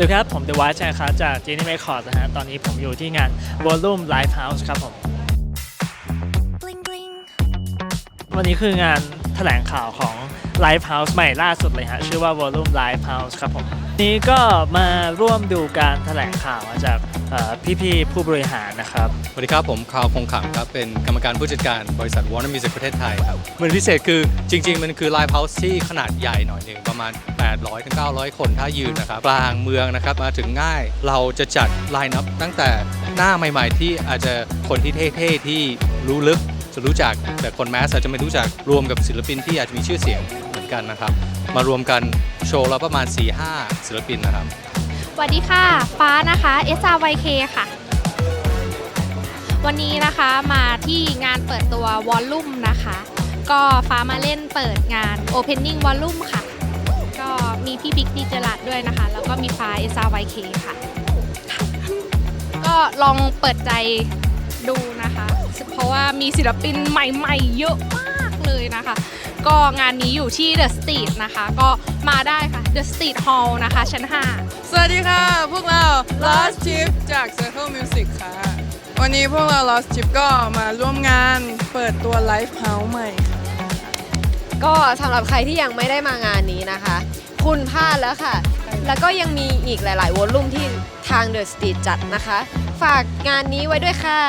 สวัสดีครับ ผมเดวัชนะครับจาก Genie Records นะฮะ ตอนนี้ผมอยู่ที่งาน Volume Live House ครับผม bling bling วันนี้คืองานแถลงข่าวของ Live House ใหม่ล่าสุดเลยฮะ ชื่อว่า Volume Live House ครับผม นี้ก็มาร่วมดูการแถลงข่าวจากเอ่พี่ๆผู้บริหารนะครับ สวัสดีครับ ผมคาวคงขำครับ เป็นกรรมการผู้จัดการบริษัท Warner Music ประเทศไทยครับมันพิเศษคือจริง ๆ มันคือ Live House ที่ขนาดใหญ่หน่อยหนึ่งประมาณ 800ถึง900 คนถ้ายืนนะครับกลางเมืองนะครับมาถึงง่ายเราจะจัดไลน์นับตั้งแต่หน้าใหม่ ๆ ที่อาจจะคนที่เท่ๆที่รู้ลึก จะรู้จัก แต่คนแมสอาจจะไม่รู้จักรวมกับศิลปินที่อาจจะมีชื่อเสียงเหมือนกันนะครับ มารวมกันโชว์ละประมาณ 4-5 ศิลปินนะครับ สวัสดีค่ะ ฟ้านะคะ SRYK ค่ะ วันนี้นะคะมาที่งานเปิดตัววอลลุ่มนะคะ ก็ฟ้ามาเล่นเปิดงาน Opening Volume ค่ะ ก็มีพี่บิ๊กดีเจลัดด้วยนะคะ แล้วก็มีฟ้า SRYK ค่ะ ก็ลองเปิดใจดูนะคะ มีศิลปินใหม่ๆ เยอะมากเลยนะคะ ก็งานนี้อยู่ที่ The Street นะคะ ก็มาได้ค่ะ The Street Hall นะคะชั้น 5 สวัสดีค่ะ พวกเรา Lost Chip จาก Circle Music ค่ะ วันนี้พวกเรา Lost Chip ก็มาร่วมงานเปิดตัว Live House ใหม่ค่ะก็สำหรับใครที่ยังไม่ได้มางานนี้นะคะ คุณพลาดแล้วค่ะ แล้วก็ยังมีอีกหลาย ๆ วอลลุ่มที่ทาง The Street จัดนะคะ ฝากงานนี้ไว้ด้วยค่ะ